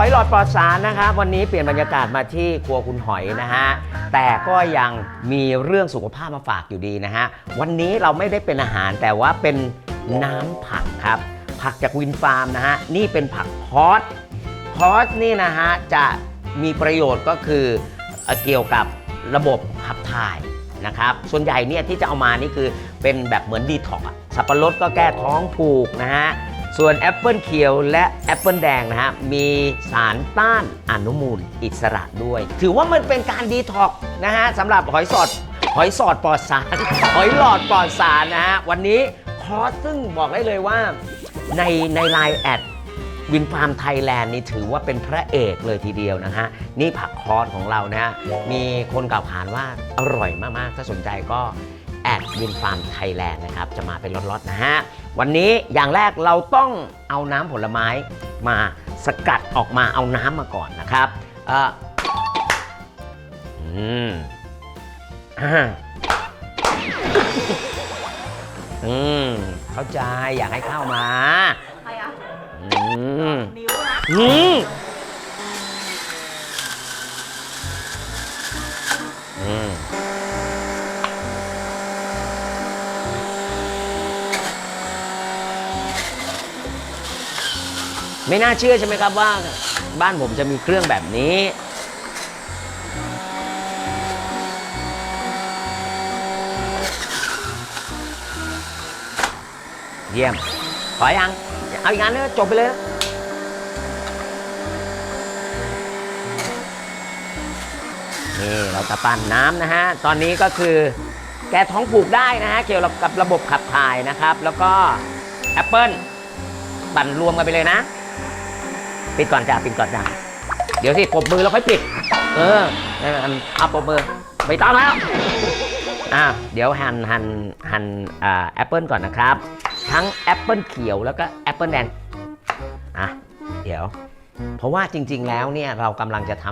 หอยหลอดปลอดสารนะครับวันนี้เปลี่ยนบรรยากาศมาที่ครัวคุณหอยนะฮะแต่ก็ยังมีเรื่องสุขภาพมาฝากอยู่ดีนะฮะวันนี้เราไม่ได้เป็นอาหารแต่ว่าเป็นน้ำผักครับ ผักจากวินฟาร์มนะฮะนี่เป็นผักพอสพอสนี่นะฮะจะมีประโยชน์ก็คือเกี่ยวกับระบบขับถ่ายนะครับส่วนใหญ่เนี่ยที่จะเอามานี่คือเป็นแบบเหมือนดีท็อกอะสับปะรดก็แก้ท้องผูกนะฮะ ส่วนแอปเปิลเขียวและแอปเปิลแดงนะฮะ มีสารต้านอนุมูลอิสระด้วย ถือว่ามันเป็นการดีท็อกนะฮะสำหรับหอยสด หอยสอดปลอดสาร หอยหลอดปลอดสารนะฮะ วันนี้คอร์สซึ่งบอกได้เลยว่าในในไลน์แอดวินฟาร์มไทยแลนด์นี่ถือว่าเป็นพระเอกเลยทีเดียวนะฮะ นี่ผักคอร์สของเรานะฮะ มีคนกล่าวขานว่าอร่อยมากๆ ถ้าสนใจก็ แอดวินฟาร์มไทยแลนด์นะครับจะมาเป็นล็อตๆนะฮะ วันนี้อย่างแรกเราต้องเอาน้ำผลไม้มาสกัดออกมาเอาน้ำมาก่อนนะครับเอ่ออืมอ่าอืมเข้าใจอยากให้เข้ามาใครอะอืมนิ้วนะอืม ไม่น่าเชื่อใช่ไหมครับว่าบ้านผมจะมีเครื่องแบบนี้ เยี่ยมขอยังเอาอีกงานนึงจบไปเลยนะนี่เราจะปั่นน้ำนะฮะ ตอนนี้ก็คือแกท้องผูกได้นะฮะ เกี่ยวกับระบบขับถ่ายนะครับ แล้วก็แอปเปิลปั่นรวมกันไปเลยนะ ปิดก่อนจ้ะปิดก่อนจ้ะเดี๋ยวสิปรบมือแล้วค่อยปิด เออเอาปรบมือไม่ต้องแล้วอะเดี๋ยวหั่นหั่นหั่นอ่าแอปเปิลก่อนนะครับ ทั้งแอปเปิลเขียวแล้วก็แอปเปิลแดงอะเดี๋ยว เพราะว่าจริง ๆ แล้วเนี่ยเรากำลังจะท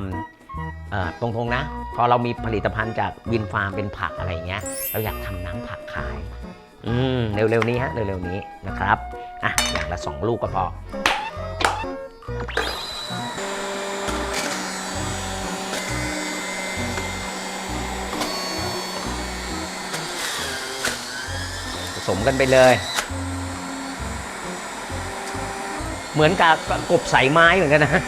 ำตรงๆนะ พอเรามีผลิตภัณฑ์จากวินฟาร์มเป็นผักอะไรเงี้ย เราอยากทำน้ำผักขาย อืมเร็วๆนี้ฮะเร็วๆนี้นะครับอะอย่างละสองลูกก็พอ ผสมกันไปเลย เหมือนกับกบสายไม้เหมือนกันนะ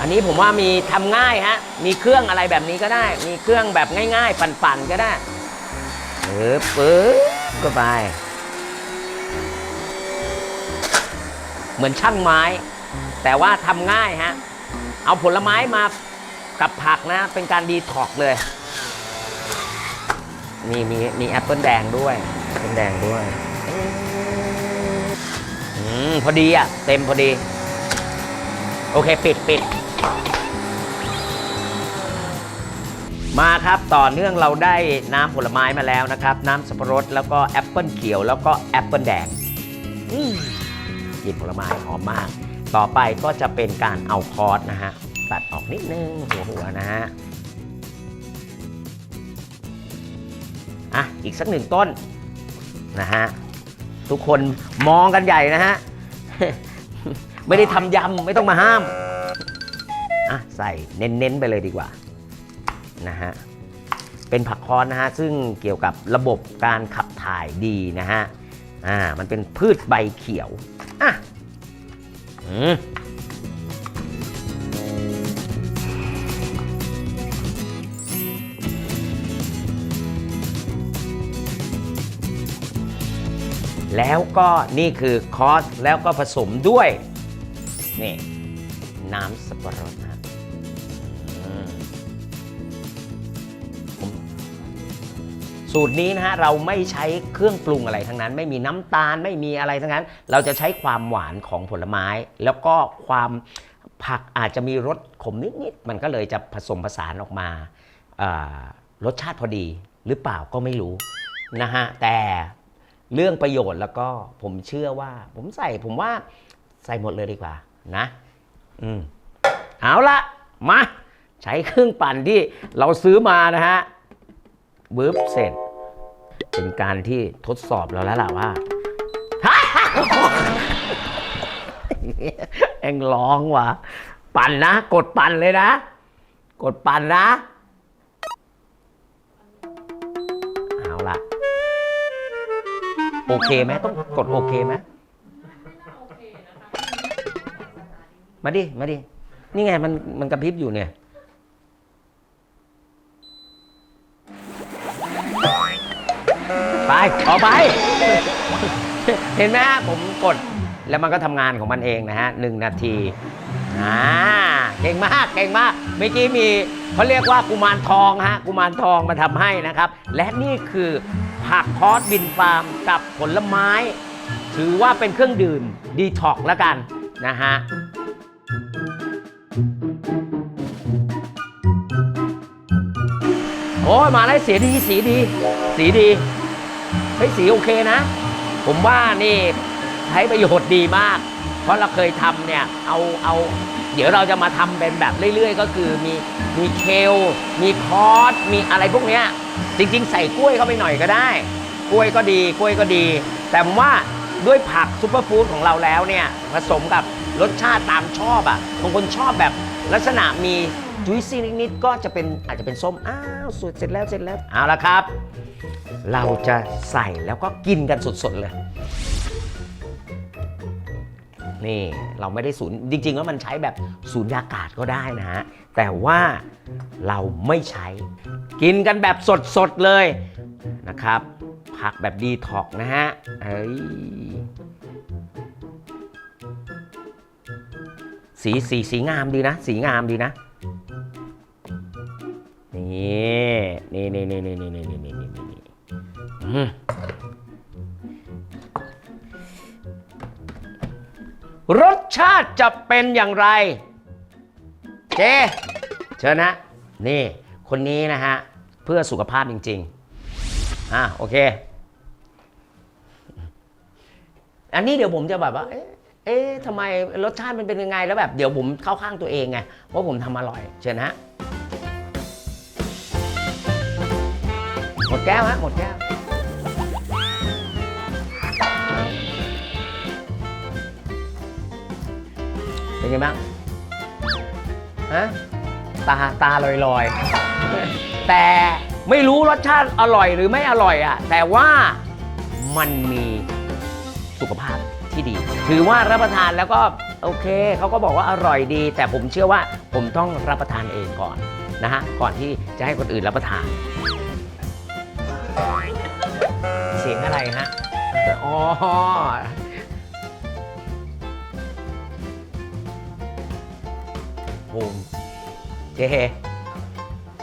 อันนี้ผมว่ามีทำง่ายฮะ มีเครื่องอะไรแบบนี้ก็ได้ มีเครื่องแบบง่ายๆ ปั่นๆก็ได้เออปึ๊บก็ไป เหมือนช่างไม้ แต่ว่าทำง่ายฮะ เอาผลไม้มากับผักนะ เป็นการดีท็อกซ์เลยมีมีมีแอปเปิลแดงด้วยแอปเปิลแดงด้วยอืมพอดีอะ เต็มพอดี โอเค ปิดปิดมาครับต่อเนื่องเราได้น้ำผลไม้มาแล้วนะครับ น้ำสับปะรดแล้วก็แอปเปิลเขียวแล้วก็แอปเปิลแดงอืม ลิ่นผลไม้หอมมาก ต่อไปก็จะเป็นการเอาคอร์สนะฮะตัดออกนิดนึงหัวหัวนะฮะอะอีกสักหนึ่งต้นนะฮะทุกคนมองกันใหญ่นะฮะไม่ได้ทำยำไม่ต้องมาห้ามอะใส่เน้นๆไปเลยดีกว่านะฮะเป็นผักคอนนะฮะซึ่งเกี่ยวกับระบบการขับถ่ายดีนะฮะอ่ามันเป็นพืชใบเขียว อะอืมแล้วก็นี่คือคอสแล้วก็ผสมด้วย นี่ น้ำสับปะรดนะ สูตรนี้นะฮะเราไม่ใช้เครื่องปรุงอะไรทั้งนั้น ไม่มีน้ำตาลไม่มีอะไรทั้งนั้น เราจะใช้ความหวานของผลไม้ แล้วก็ความผักอาจจะมีรสขมนิดๆมันก็เลยจะผสมผสานออกมารสชาติพอดีหรือเปล่าก็ไม่รู้นะฮะแต่เรื่องประโยชน์แล้วก็ผมเชื่อว่า ผมใส่ผมว่าใส่หมดเลยดีกว่านะ อืมเอาละมา ใช้เครื่องปั่นที่เราซื้อมานะฮะ บึ๊บเสร็จ เป็นการที่ทดสอบเราแล้วล่ะว่าเอ็งร้องว่ะ ปั่นนะ กดปั่นเลยนะ กดปั่นนะ เอาล่ะ โอเคไหมต้องกดโอเคไหมมาดิ มาดิ นี่ไงมันมันกระพริบอยู่เนี่ย ออกไป เห็นไหมฮะผมกดแล้วมันก็ทำงานของมันเองนะฮะหนึ่งนาทีอ่าเก่งมากเก่งมากเมื่อกี้มีเขาเรียกว่ากุมารทองฮะกุมารทองมาทำให้นะครับ และนี่คือผักคอสบินฟาร์มกับผลไม้ ถือว่าเป็นเครื่องดื่มดีท็อกแล้วกันนะฮะโอ้ยมาได้สีดีสีดี สีดี เฮ้ยสีโอเคนะ ผมว่านี่ใช้ประโยชน์ดีมาก เพราะเราเคยทำเนี่ยเอาเอา เดี๋ยวเราจะมาทำเป็นแบบเรื่อย ๆ ก็คือมีมีเคล มีคอสมีอะไรพวกเนี้ยจริง ๆ ใส่กล้วยเข้าไปหน่อยก็ได้ กล้วยก็ดีกล้วยก็ดี แต่ผมว่าด้วยผักซูเปอร์ฟู้ดของเราแล้วเนี่ยผสมกับรสชาติตามชอบอะ่ะบางคนชอบแบบลักษณะมี จุยซี่นิดๆก็จะเป็นอาจจะเป็นส้ม อ้าวสุดเสร็จแล้วเสร็จแล้ว เอาละครับ เราจะใส่แล้วก็กินกันสดๆเลย นี่เราไม่ได้ศูนย์จริงๆแล้วมันใช้แบบศูนยากาศก็ได้นะฮะ แต่ว่าเราไม่ใช้ กินกันแบบสดๆเลยนะครับ ผักแบบดีท็อกนะฮะ เอ้ยสีสีสีงามดีนะ สีงามดีนะ นี่นี่นี่นี่นี่นี่นี่นี่นี่นี่นี่รสชาติจะเป็นอย่างไร เจ เชิญนะ นี่ คนนี้นะฮะ เพื่อสุขภาพจริง ๆ อะ โอเค อันนี้เดี๋ยวผมจะแบบว่าเอ๊ะ เอ๊ะทำไมรสชาติมันเป็นยังไง แล้วแบบเดี๋ยวผมเข้าข้างตัวเองไงว่าผมทำอร่อย เชิญฮะ หมดแก้วฮะ หมดแก้ว เป็นไงบ้าง ฮะ ตาตาลอยลอย แต่ไม่รู้รสชาติอร่อยหรือไม่อร่อยอะ่ะ แต่ว่ามันมีสุขภาพ ที่ดี ถือว่ารับประทานแล้วก็โอเคเขาก็บอกว่าอร่อยดี แต่ผมเชื่อว่าผมต้องรับประทานเองก่อนนะฮะก่อนที่จะให้คนอื่นรับประทาน เสียงอะไรฮะอ๋อภูมิเจ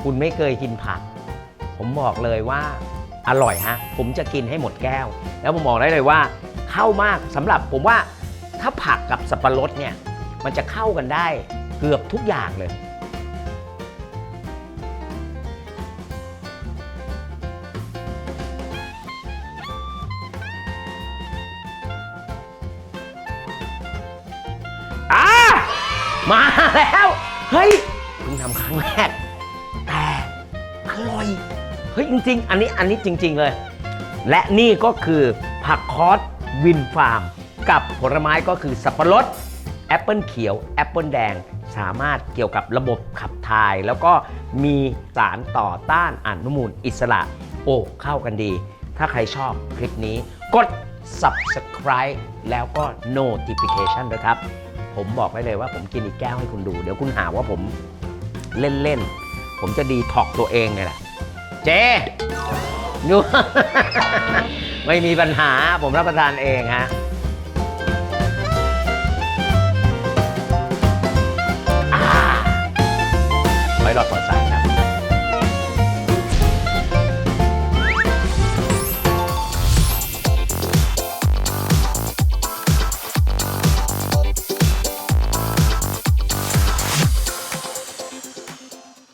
คุณไม่เคยกินผัก ผมบอกเลยว่าอร่อยฮะ ผมจะกินให้หมดแก้ว แล้วผมบอกได้เลยว่า เข้ามากสำหรับผมว่าถ้าผักกับสับปะรดเนี่ยมันจะเข้ากันได้เกือบทุกอย่างเลยอ่ามาแล้วเฮ้ยเพิ่งทำครั้งแรก แต่อร่อยเฮ้ยจริง ๆ อันนี้อันนี้จริง ๆเลย และนี่ก็คือผักคอส วินฟาร์ม กับผลไม้ก็คือสับปะรดแอปเปิลเขียวแอปเปิลแดง สามารถเกี่ยวกับระบบขับถ่าย แล้วก็มีสารต่อต้านอนุมูลอิสระ โอ้เข้ากันดี ถ้าใครชอบคลิปนี้ กด subscribe แล้วก็ notification ด้วยครับ ผมบอกไว้เลยว่าผมกินอีกแก้วให้คุณดู เดี๋ยวคุณหาว่าผมเล่น ๆ ผมจะดีท็อกตัวเองไงล่ะ เจ ดู ไม่มีปัญหาผมรับประทานเองฮะ